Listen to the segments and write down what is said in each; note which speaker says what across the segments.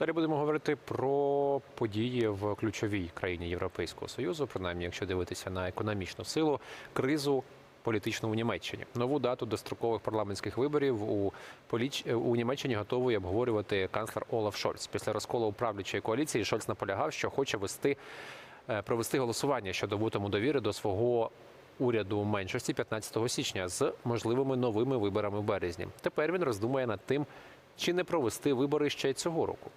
Speaker 1: Далі будемо говорити про події в ключовій країні Європейського союзу, принаймні, якщо дивитися на економічну силу, кризу політичну в Німеччині. Нову дату дострокових парламентських виборів у поліч... у Німеччині готовий обговорювати канцлер Олаф Шольц. Після розколу правлячої коаліції Шольц наполягав, що хоче вести е, провести голосування щодо вотому довіри до свого. Уряду меншості 15 січня з можливими новими виборами в березні. Тепер він роздумує над тим, чи не провести вибори ще цього року.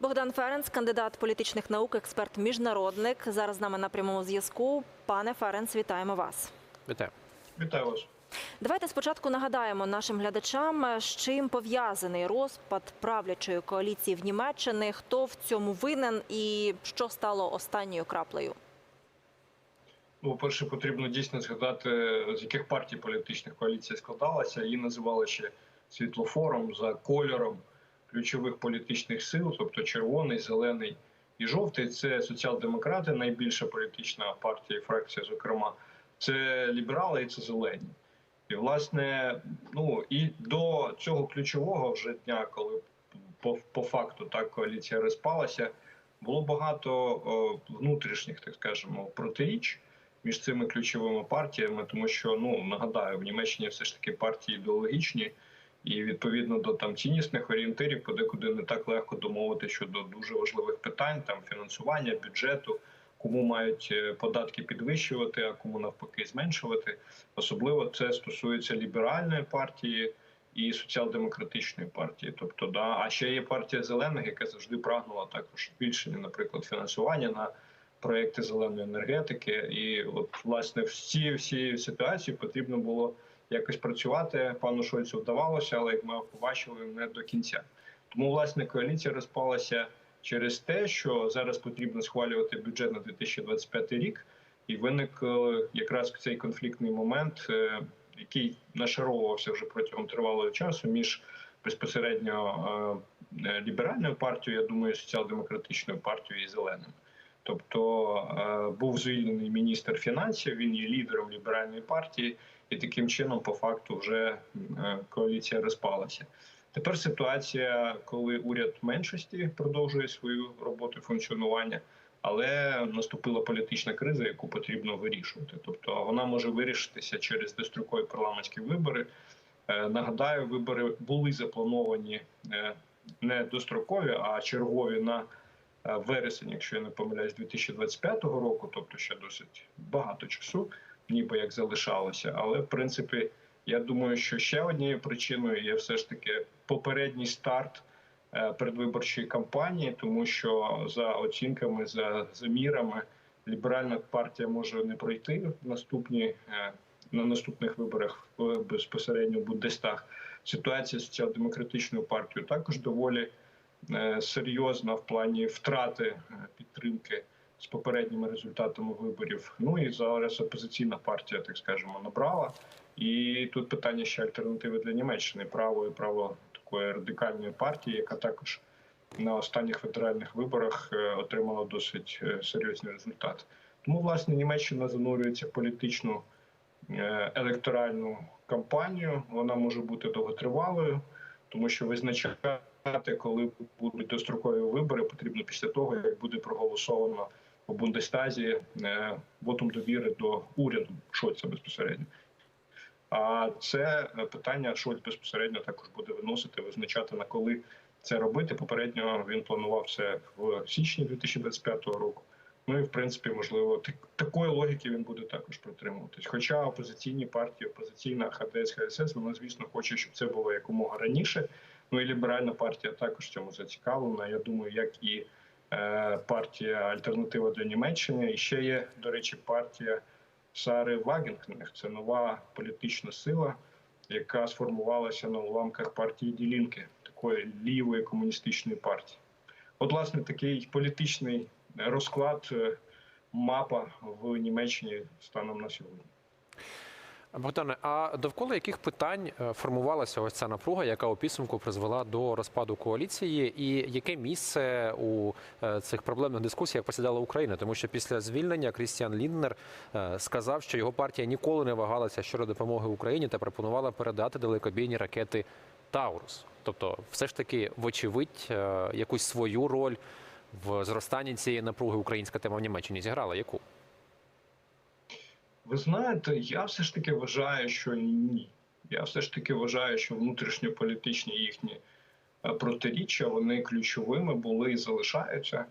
Speaker 2: Богдан Ференц, кандидат політичних наук, експерт міжнародник. Зараз з нами на прямому зв'язку. Пане Ференц, вітаємо вас.
Speaker 1: Вітаю.
Speaker 3: Вітаю вас.
Speaker 2: Давайте спочатку нагадаємо нашим глядачам, з чим пов'язаний розпад правлячої коаліції в Німеччині, хто в цьому винен і що стало останньою краплею.
Speaker 3: Ну, по-перше, потрібно дійсно згадати, з яких партій політичних коаліція складалася. Її називали ще світлофором за кольором ключових політичних сил, тобто червоний, зелений і жовтий. Це соціал-демократи, найбільша політична партія і фракція, зокрема, це ліберали і це зелені. І власне, ну і до цього ключового вже дня, коли по, по факту так коаліція розпалася, було багато о, внутрішніх, так скажемо, протиріч між цими ключовими партіями, тому що ну нагадаю, в Німеччині все ж таки партії ідеологічні, і відповідно до там ціннісних орієнтирів, подекуди не так легко домовити щодо дуже важливих питань, там фінансування бюджету. Кому мають е, податки підвищувати, а кому навпаки зменшувати. Особливо це стосується ліберальної партії і соціал-демократичної партії. Тобто, да, а ще є партія зелених, яка завжди прагнула також збільшення, наприклад, фінансування на проекти зеленої енергетики. І от власне в цій всій ситуації потрібно було якось працювати. Пану Шольцу вдавалося, але як ми побачили, не до кінця. Тому власне коаліція розпалася через те, що зараз потрібно схвалювати бюджет на 2025 рік, і виник е, якраз цей конфліктний момент, е, який нашаровувався вже протягом тривалого часу між безпосередньо е, ліберальною партією, я думаю, соціал-демократичною партією і зеленими. Тобто е, був звільнений міністр фінансів, він є лідером ліберальної партії, і таким чином, по факту, вже е, коаліція розпалася. Тепер ситуація, коли уряд меншості продовжує свою роботу функціонування, але наступила політична криза, яку потрібно вирішувати. Тобто вона може вирішитися через дострокові парламентські вибори. Е, Нагадаю, вибори були заплановані не дострокові, а чергові на вересень, якщо я не помиляюсь, 2025 року, тобто ще досить багато часу, ніби як залишалося. Але в принципі, я думаю, що ще однією причиною є все ж таки попередній старт е, передвиборчої кампанії, тому що за оцінками, за замірами, ліберальна партія може не пройти в наступні е, на наступних виборах в безпосередньо Бундестаг. Ситуація з соціал-демократичною партією також доволі е, серйозна в плані втрати е, підтримки з попередніми результатами виборів. Ну і зараз опозиційна партія, так скажемо, набрала. І тут питання ще альтернативи для Німеччини правої, право такої радикальної партії, яка також на останніх федеральних виборах е, отримала досить е, серйозні результати. Тому, власне, Німеччина занурюється в політичну е, електоральну кампанію. Вона може бути довготривалою, тому що визначати, коли будуть дострокові вибори, потрібно після того, як буде проголосовано у Бундестазі е, вотом довіри до уряду Шольца безпосередньо. А це питання Шольц безпосередньо також буде виносити, визначати на коли це робити. Попередньо він планував це в січні 2025 року. Ну і в принципі, можливо, так, такої логіки він буде також притримуватись. Хоча опозиційні партії, опозиційна ХДС, ХСС, вона звісно хоче, щоб це було якомога раніше. Ну і ліберальна партія також в цьому зацікавлена. Я думаю, як і е, партія Альтернатива для Німеччини. І ще є, до речі, партія Сари Вагенкнех. Це нова політична сила, яка сформувалася на уламках партії Ділінки, такої лівої комуністичної партії. От, власне, такий політичний розклад, е, мапа в Німеччині станом на сьогодні.
Speaker 1: Богдане, а довкола яких питань е, формувалася ось ця напруга, яка у підсумку призвела до розпаду коаліції, і яке місце у е, цих проблемних дискусіях посідала Україна? Тому що після звільнення Крістіан Лінднер е, сказав, що його партія ніколи не вагалася щодо допомоги Україні та пропонувала передати далекобійні ракети Таурус. Тобто, все ж таки, вочевидь, якусь свою роль в зростанні цієї напруги українська тема в Німеччині зіграла. Яку?
Speaker 3: Ви знаєте, я все ж таки вважаю, що ні. Я все ж таки вважаю, що внутрішньополітичні їхні е, протиріччя вони ключовими були і залишаються.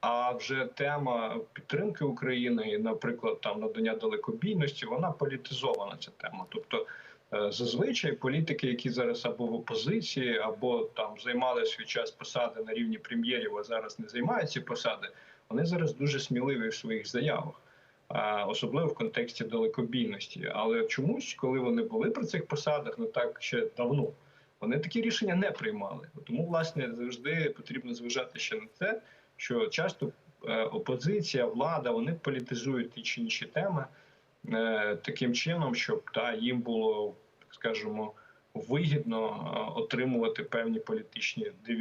Speaker 3: А вже тема підтримки України, і, наприклад, там надання далекобійності, вона політизована. Ця тема. Тобто, е, зазвичай політики, які зараз або в опозиції, або там займали свій час посади на рівні прем'єрів, а зараз не займають ці посади, вони зараз дуже сміливі в своїх заявах особливо в контексті далекобійності. Але чомусь, коли вони були при цих посадах, не так ще давно, вони такі рішення не приймали. Тому, власне, завжди потрібно зважати ще на те, що часто е, опозиція, влада вони політизують ті чи інші теми е, таким чином, щоб та їм було, так скажемо, вигідно е, отримувати певні політичні е,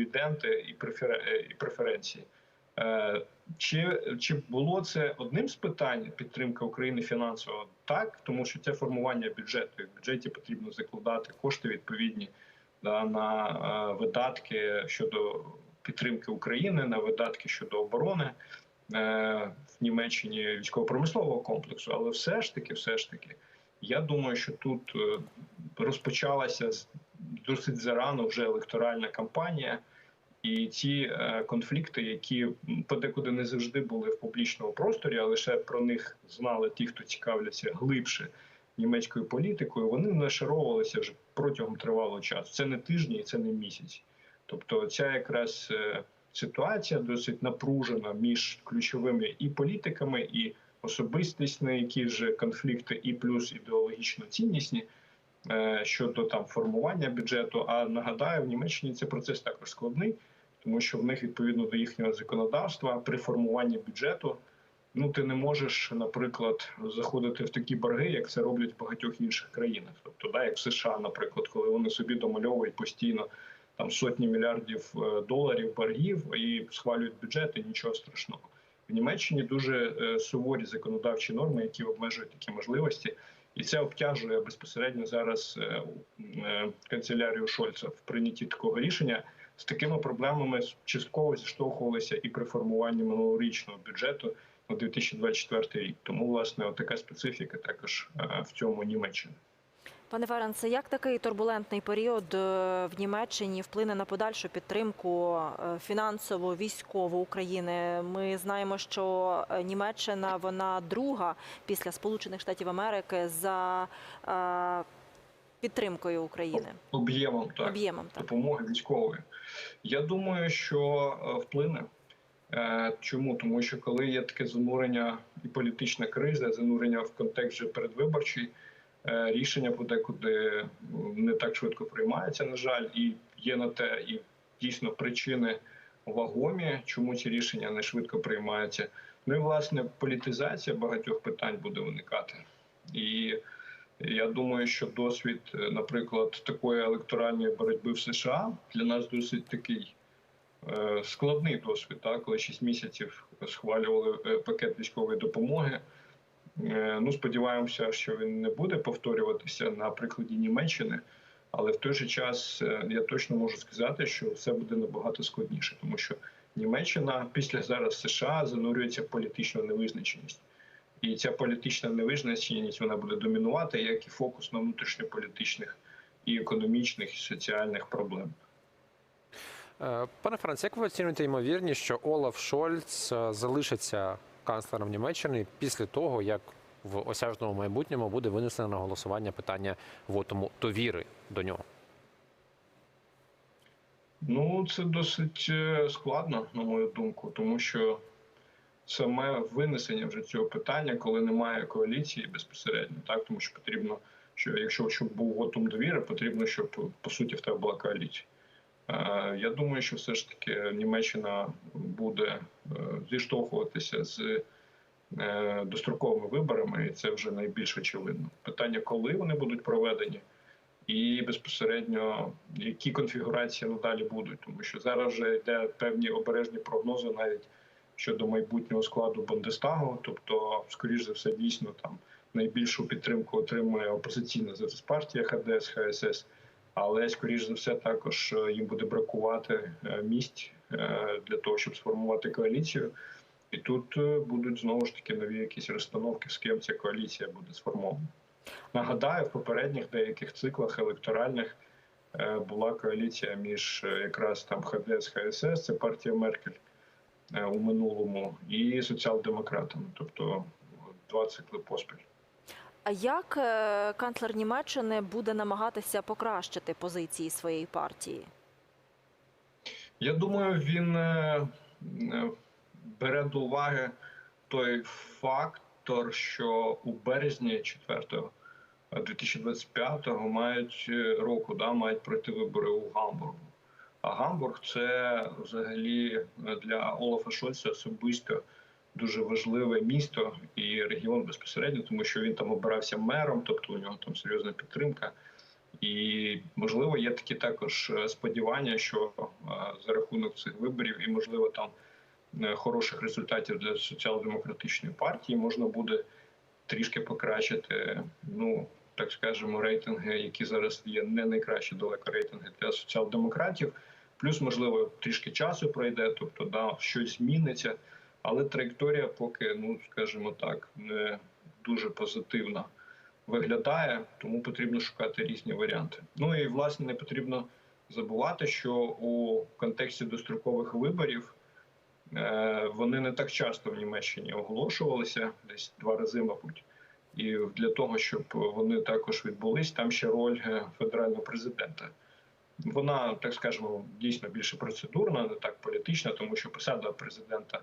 Speaker 3: і преференції. Е, чи, чи було це одним з питань підтримка України фінансово? Так, тому що це формування бюджету. В бюджеті потрібно закладати кошти відповідні да, на е, видатки щодо підтримки України, на видатки щодо оборони е, в Німеччині військово-промислового комплексу. Але все ж таки, все ж таки, я думаю, що тут е, розпочалася досить зарано вже електоральна кампанія. І ці е, конфлікти, які подекуди не завжди були в публічному просторі, а лише про них знали ті, хто цікавляться глибше німецькою політикою, вони нашаровувалися вже протягом тривалого часу. Це не тижні, і це не місяці. Тобто, ця якраз е, ситуація досить напружена між ключовими і політиками, і особистісні, які ж конфлікти, і плюс ідеологічно ціннісні е, щодо там формування бюджету. А нагадаю, в Німеччині цей процес також складний, тому що в них відповідно до їхнього законодавства при формуванні бюджету. Ну, ти не можеш, наприклад, заходити в такі борги, як це роблять в багатьох інших країнах. Тобто, да, як в США, наприклад, коли вони собі домальовують постійно там сотні мільярдів е, доларів боргів і схвалюють бюджети, нічого страшного. В Німеччині дуже е, суворі законодавчі норми, які обмежують такі можливості, і це обтяжує безпосередньо зараз е, канцелярію Шольца в прийнятті такого рішення. З такими проблемами частково зіштовхувалися і при формуванні минулорічного бюджету на 2024 рік. Тому, власне, така специфіка також е, в цьому Німеччині.
Speaker 2: Пане Ференце, як такий турбулентний період е, в Німеччині вплине на подальшу підтримку е, фінансово військову України? Ми знаємо, що Німеччина вона друга після Сполучених Штатів Америки за підтримкою України
Speaker 3: Об'ємом так.
Speaker 2: об'ємом. Так.
Speaker 3: допомоги військової. Я думаю, що е, вплине. Е, Чому? Тому що коли є таке занурення і політична криза, занурення в контекст вже передвиборчий, е, рішення подекуди м, не так швидко приймаються, на жаль, і є на те і дійсно причини вагомі, чому ці рішення не швидко приймаються. Ну і власне політизація багатьох питань буде виникати. І я думаю, що досвід, е, наприклад, такої електоральної боротьби в США для нас досить такий е, складний досвід, так? коли 6 місяців схвалювали е, пакет військової допомоги. Ну, сподіваємося, що він не буде повторюватися на прикладі Німеччини, але в той же час я точно можу сказати, що все буде набагато складніше, тому що Німеччина після зараз США занурюється в політичну невизначеність. І ця політична невизначеність вона буде домінувати, як і фокус на внутрішньополітичних і економічних, і соціальних проблем.
Speaker 1: Е, Пане Франц, як ви оцінюєте ймовірність, що Олаф Шольц е, залишиться канцлером Німеччини після того, як в осяжному майбутньому буде винесено на голосування питання вотому довіри до нього?
Speaker 3: Ну, це досить е, складно, на мою думку, тому що саме винесення вже цього питання, коли немає коаліції безпосередньо, так тому що потрібно, що якщо щоб був вотум довіри, потрібно, щоб по суті в тебе була коаліція. Е, Я думаю, що все ж таки Німеччина буде е, зіштовхуватися з е, достроковими виборами, і це вже найбільш очевидно. Питання, коли вони будуть проведені, і безпосередньо які конфігурації надалі будуть, тому що зараз вже йде певні обережні прогнози навіть щодо майбутнього складу Бундестагу. Тобто, скоріш за все, дійсно там найбільшу підтримку отримує опозиційна зараз партія ХДС, ХСС. Але скоріш за все, також е, їм буде бракувати е, місць е, для того, щоб сформувати коаліцію. І тут будуть знову ж таки нові якісь розстановки, з ким ця коаліція буде сформована. Нагадаю, в попередніх деяких циклах електоральних була коаліція між якраз там ХДС, ХСС, це партія Меркель у минулому, і соціал-демократами, тобто два цикли поспіль.
Speaker 2: А як е, канцлер Німеччини буде намагатися покращити позиції своєї партії?
Speaker 3: Я думаю, він е, е, бере до уваги той фактор, що у березні 4 2025 мають е, року да, мають пройти вибори у Гамбургу. А Гамбург це взагалі е, для Олафа Шольца особисто дуже важливе місто і регіон безпосередньо, тому що він там обирався мером, тобто у нього там серйозна підтримка. І можливо є такі також е, сподівання, що е, за рахунок цих виборів і можливо там хороших результатів для соціал-демократичної партії можна буде трішки покращити, ну так скажемо, рейтинги, які зараз є не найкращі далеко рейтинги для соціал-демократів. Плюс, можливо, трішки часу пройде, тобто да, щось зміниться, але траєкторія поки, ну скажімо так, не дуже позитивна виглядає, тому потрібно шукати різні варіанти. Ну і власне не потрібно забувати, що у контексті дострокових виборів е, вони не так часто в Німеччині оголошувалися, десь два рази, мабуть. І для того, щоб вони також відбулись, там ще роль е, федерального президента. Вона, так скажемо, дійсно більше процедурна, не так політична, тому що посада президента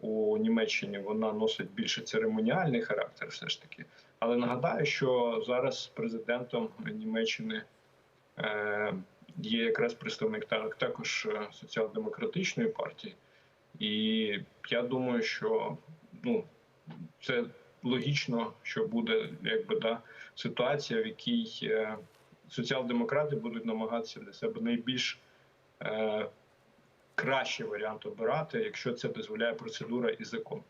Speaker 3: у Німеччині вона носить більше церемоніальний характер, все ж таки. Але нагадаю, що зараз президентом Німеччини е, є якраз представник так, також е, соціал-демократичної партії, і я думаю, що ну це логічно, що буде якби да ситуація, в якій е, соціал-демократи будуть намагатися для себе найбільш е, кращий варіант обирати, якщо це дозволяє процедура і закон.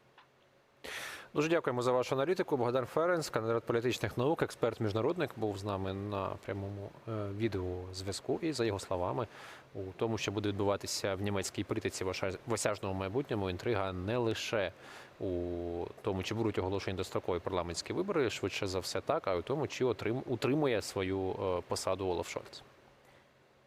Speaker 1: Дуже дякуємо за вашу аналітику. Богдан Ференц, кандидат політичних наук, експерт міжнародник, був з нами на прямому е, відеозв'язку. І за його словами, у тому, що буде відбуватися в німецькій політиці в осяжному майбутньому, інтрига не лише у тому, чи будуть оголошені дострокові парламентські вибори, швидше за все так, а у тому, чи отрим- утримує свою е, посаду Олаф Шольц.